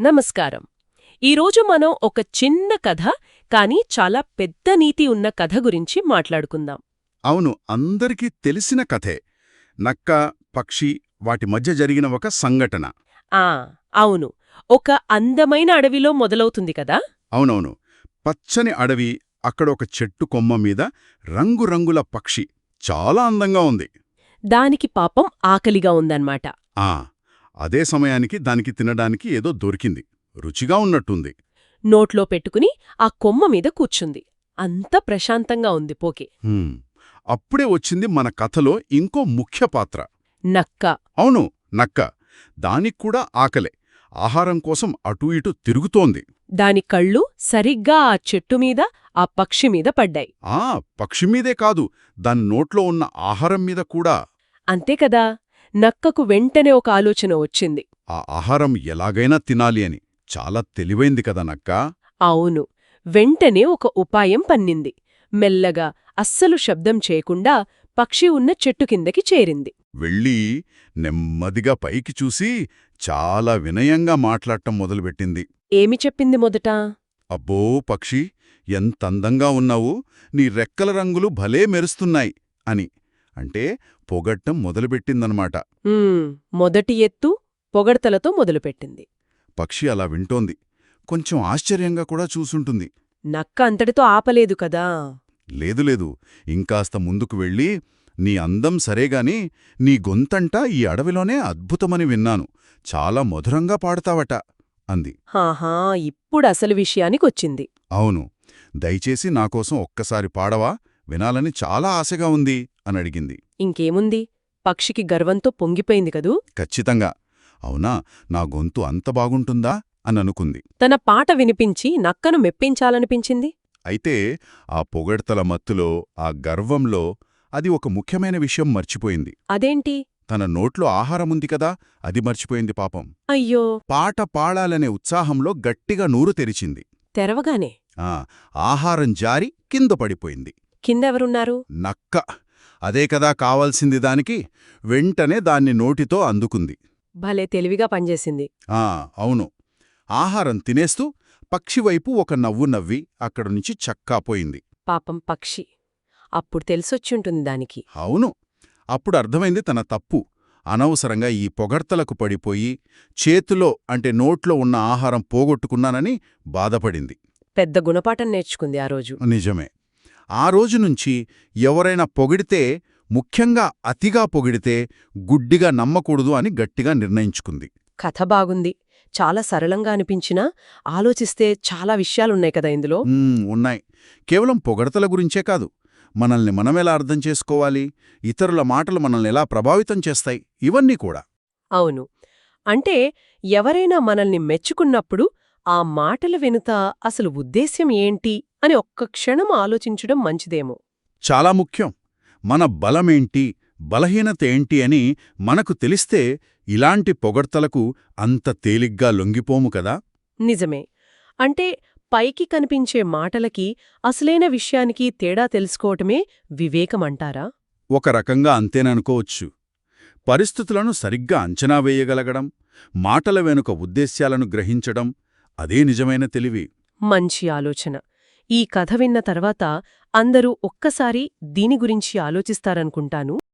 నమస్కారం. ఈరోజు మనం ఒక చిన్న కథ కానీ చాలా పెద్ద నీతి ఉన్న కథ గురించి మాట్లాడుకుందాం. అవును అందరికీ తెలిసిన కథే. నక్క పక్షి వాటి మధ్య జరిగిన ఒక సంఘటన. ఆ అవును. ఒక అందమైన అడవిలో మొదలవుతుంది కదా? అవునవును. పచ్చని అడవి అక్కడ ఒక చెట్టు కొమ్మ మీద రంగురంగుల పక్షి. చాలా అందంగా ఉంది. దానికి పాపం ఆకలిగా ఉందన్నమాట. ఆ. అదే సమయానికి దానికి తినడానికి ఏదో దొరికింది. రుచిగా ఉన్నట్టుంది. నోట్లో పెట్టుకుని ఆ కొమ్మ మీద కూర్చుంది. అంత ప్రశాంతంగా ఉంది పోకే. అప్పుడే వచ్చింది మన కథలో ఇంకో ముఖ్య పాత్ర. నక్క. అవును నక్క. దానిక్కూడా ఆకలే. ఆహారం కోసం అటూ ఇటూ తిరుగుతోంది. దాని కళ్ళు సరిగ్గా ఆ చెట్టు మీద ఆ పక్షి మీద పడ్డాయి. ఆ పక్షి మీదే కాదు. దాని నోట్లో ఉన్న ఆహారం మీద కూడా. అంతే కదా? నక్కకు వెంటనే ఒక ఆలోచన వచ్చింది. ఆ ఆహారం ఎలాగైనా తినాలి అని. చాలా తెలివైంది కదా నక్క? అవును. వెంటనే ఒక ఉపాయం పన్నింది. మెల్లగా అస్సలు శబ్దం చేయకుండా పక్షి ఉన్న చెట్టు కిందకి చేరింది. వెళ్ళి నెమ్మదిగా పైకి చూసి చాలా వినయంగా మాట్లాడటం మొదలుపెట్టింది. ఏమి చెప్పింది మొదట? అబ్బో పక్షి ఎంతందంగా ఉన్నావు. నీ రెక్కల రంగులు భలే మెరుస్తున్నాయి అని. అంటే పొగట్టం మొదలుపెట్టిందనమాట. "ఉమ్, మొదటి ఎత్తు పొగడ్తలతో మొదలుపెట్టింది. పక్షి అలా వింటోంది. కొంచెం ఆశ్చర్యంగా కూడా చూసుంటుంది. నక్క అంతటితో ఆపలేదు కదా. లేదు లేదు. ఇంకాస్త ముందుకు వెళ్ళి నీ అందం సరేగాని నీ గొంతంటా ఈ అడవిలోనే అద్భుతమని విన్నాను. చాలా మధురంగా పాడతావట అంది. హాహా ఇప్పుడు అసలు విషయానికొచ్చింది. అవును. దయచేసి నాకోసం ఒక్కసారి పాడవా? వినాలని చాలా ఆశగా ఉంది అని అడిగింది ఇంకేముంది? పక్షికి గర్వంతో పొంగిపోయింది కదూ? ఖచ్చితంగా. అవునా? నా గొంతు అంత బాగుంటుందా? అని అనుకుంది తన పాట వినిపించి నక్కను మెప్పించాలనిపించింది. అయితే ఆ పొగడ్తల మత్తులో ఆ గర్వంలో అది ఒక ముఖ్యమైన విషయం మర్చిపోయింది. అదేంటి? తన నోట్లో ఆహారముంది కదా అది మర్చిపోయింది పాపం. అయ్యో! పాట పాడాలనే ఉత్సాహంలో గట్టిగా నూరు తెరిచింది. తెరవగానే. ఆ ఆహారం జారి కింద పడిపోయింది. కిందెవరున్నారు? నక్క. అదే కదా కావాల్సింది దానికి? వెంటనే దాన్ని నోటితో అందుకుంది. భలే తెలివిగా పనిచేసింది. ఆ అవును. ఆహారం తినేస్తూ పక్షివైపు ఒక నవ్వు నవ్వి అక్కడుంచి చక్కాపోయింది పాపం పక్షి. అప్పుడు తెలిసొచ్చుంటుంది దానికి. అవును. అప్పుడు అర్థమైంది తన తప్పు. అనవసరంగా ఈ పొగడ్తలకు పడిపోయి చేతిలో అంటే నోట్లో ఉన్న ఆహారం పోగొట్టుకున్నానని బాధపడింది. పెద్ద గుణపాఠం నేర్చుకుంది ఆ రోజు. నిజమే. ఆ రోజు నుంచి ఎవరైనా పొగిడితే ముఖ్యంగా అతిగా పొగిడితే గుడ్డిగా నమ్మకూడదు అని గట్టిగా నిర్ణయించుకుంది. కథ బాగుంది. చాలా సరళంగా అనిపించినా ఆలోచిస్తే చాలా విషయాలున్నాయి కదా ఇందులో? ఉన్నాయి. కేవలం పొగడతల గురించే కాదు. మనల్ని మనమెలా అర్థం చేసుకోవాలి? ఇతరుల మాటలు మనల్ని ఎలా ప్రభావితం చేస్తాయి? ఇవన్నీ కూడా. అవును. అంటే ఎవరైనా మనల్ని మెచ్చుకున్నప్పుడు ఆ మాటల వెనుత అసలు ఉద్దేశ్యం ఏంటి అని ఒక్క క్షణం ఆలోచించడం మంచిదేమో. చాలా ముఖ్యం. మన బలమేంటి? బలహీనత ఏంటి అని మనకు తెలిస్తే ఇలాంటి పొగడ్తలకు అంత తేలిగ్గా లొంగిపోము కదా? నిజమే. అంటే పైకి కనిపించే మాటలకి అసలైన విషయానికి తేడా తెలుసుకోవటమే వివేకమంటారా? ఒక రకంగా అంతేననుకోవచ్చు. పరిస్థితులను సరిగ్గా అంచనా వేయగలగడం మాటల వెనుక ఉద్దేశ్యాలను గ్రహించడం అదే నిజమైన తెలివి. మంచి ఆలోచన. ఈ కథ విన్న తర్వాత అందరూ ఒక్కసారి దీని గురించి ఆలోచిస్తారనుకుంటాను.